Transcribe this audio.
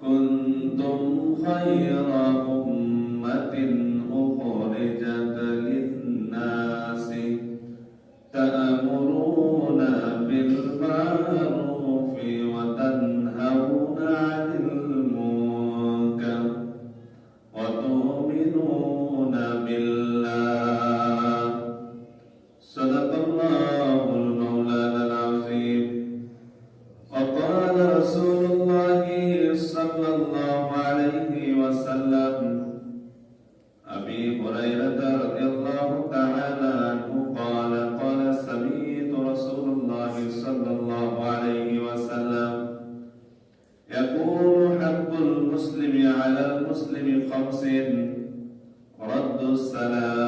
كنتم خير أمة أخرجت للناس تأمرون بالمعروف وتنهون عن المنكر وتؤمنون بالله. صدق الله المولانا العظيم. وقال رسول الله خمس رد السلام.